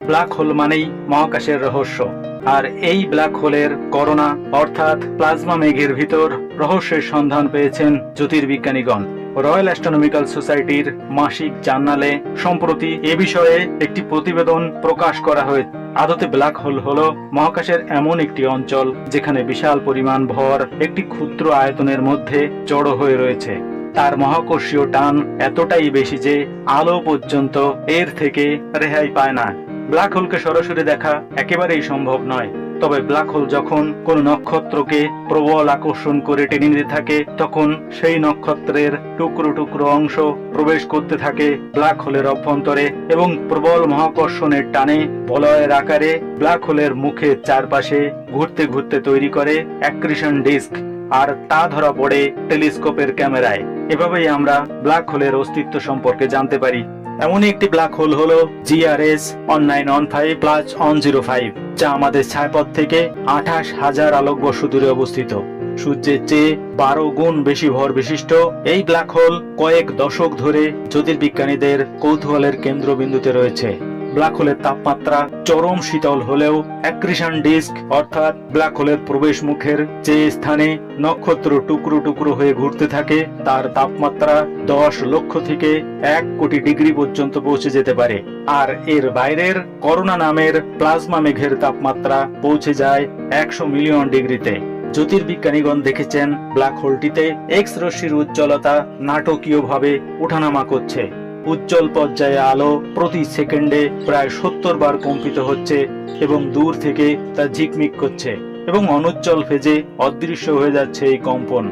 Black hole মানেই মহাকাশের রহস্য। আর এই ব্ল্যাক হোলের করোনা অর্থাৎ প্লাজমা মেঘের ভিতর রহস্যের সন্ধান পেয়েছেন জ্যোতির্বিজ্ঞানীগণ। রয়্যাল অ্যাস্ট্রোনমিক্যাল সোসাইটির মাসিক জার্নালে সম্প্রতি এ বিষয়ে একটি প্রতিবেদন প্রকাশ করা হয়েছে আদতে ব্ল্যাক হোল হলো মহাকাশের এমন একটি অঞ্চল যেখানে বিশাল পরিমাণ ভর একটি ক্ষুদ্র আয়তনের মধ্যে জড়ো হয়ে রয়েছে। তার মহাকর্ষীয় টান এতটাই বেশি যে আলো পর্যন্ত এর থেকে রেহাই পায় না। ব্ল্যাক হোলকে সরাসরি দেখা একেবারেই সম্ভব নয়। তবে ব্ল্যাক হোল যখন কোন নক্ষত্রকে প্রবল আকর্ষণ করে টেনে নিতে থাকে, তখন সেই নক্ষত্রের টুকরো টুকরো অংশ প্রবেশ করতে থাকে ব্ল্যাক হোলের অভ্যন্তরে এবং প্রবল মহাকর্ষণের টানে বলয়ের আকারে ব্ল্যাক হোলের মুখের চারপাশে ঘুরতে ঘুরতে তৈরি করে অ্যাক্রিশন ডিস্ক আর তা ধরা পড়ে টেলিস্কোপের ক্যামেরায়। এভাবেই আমরা ব্ল্যাক হোলের অস্তিত্ব সম্পর্কে জানতে পারি। এমনই একটি ব্ল্যাক হোল হলো GRS one nine one five plus one zero five যা আমাদের ছায়াপথ থেকে আঠাশ হাজার আলোক বর্ষ দূরে অবস্থিত। সূর্যের চেয়ে বারো গুণ বেশি ভর বিশিষ্ট এই ব্ল্যাক হোল কয়েক দশক ধরে জ্যোতির্বিজ্ঞানীদের কৌতূহলের কেন্দ্রবিন্দুতে রয়েছে। ব্ল্যাক হোলের তাপমাত্রা চরম শীতল হলেও অ্যাক্রিশন ডিস্ক অর্থাৎ ব্ল্যাক হোলের প্রবেশ মুখের যে স্থানে নক্ষত্র টুকরো টুকরো হয়ে ঘুরতে থাকে, তার তাপমাত্রা দশ লক্ষ থেকে এক কোটি ডিগ্রি পর্যন্ত পৌঁছে যেতে পারে। আর এর বাইরের করোনা নামের প্লাজমা মেঘের তাপমাত্রা পৌঁছে যায় একশো মিলিয়ন ডিগ্রিতে। জ্যোতির্বিজ্ঞানীগণ দেখেছেন ব্ল্যাক হোলটিতে এক্স রশ্মির উজ্জ্বলতা নাটকীয়ভাবে ওঠানামা করছে। উজ্জ্বল পর্যায়ে আলো প্রতি সেকেন্ডে প্রায় সত্তর বার কম্পিত হচ্ছে এবং দূর থেকে তা ঝিকমিক করছে এবং অনুজ্জ্বল ফেজে অদৃশ্য হয়ে যাচ্ছে এই কম্পন।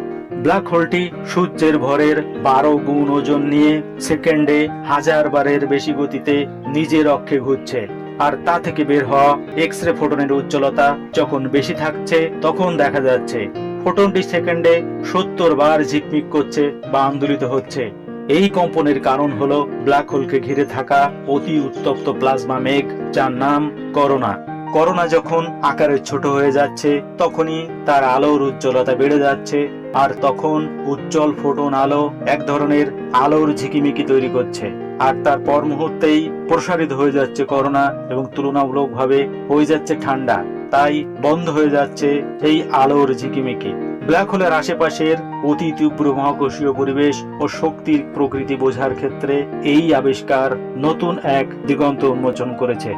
ব্ল্যাক হোলটি সূর্যের ভরের বারো গুণ ওজন নিয়ে সেকেন্ডে হাজার বারের বেশি গতিতে নিজের অক্ষে ঘুরছে। আর তা থেকে বের হওয়া এক্স রে ফোটনের উজ্জ্বলতা যখন বেশি থাকছে, তখন দেখা যাচ্ছে, ফোটনটি সেকেন্ডে সত্তর বার ঝিকমিক করছে বা আন্দোলিত হচ্ছে। এই কম্পনের কারণ হল ব্ল্যাক হোলকে ঘিরে থাকা অতি উত্তপ্ত প্লাজমা মেঘ, যার নাম করোনা। করোনা যখন আকারে ছোট হয়ে যাচ্ছে, তখনই তার আলোর উজ্জ্বলতা বেড়ে যাচ্ছে, আর তখন উজ্জ্বল ফোটন আলো এক ধরনের আলোর ঝিকিমিকি তৈরি করছে। আর তার পর মুহূর্তেই প্রসারিত হয়ে যাচ্ছে করোনা এবং তুলনামূলকভাবে হয়ে যাচ্ছে ঠান্ডা। তাই বন্ধ হয়ে যাচ্ছে এই আলোর ঝিকিমিকি। ব্ল্যাক হোলের আশেপাশের অতি তীব্র মহাকর্ষীয় পরিবেশ ও শক্তির প্রকৃতি বোঝার ক্ষেত্রে এই আবিষ্কার নতুন এক দিগন্ত উন্মোচন করেছে।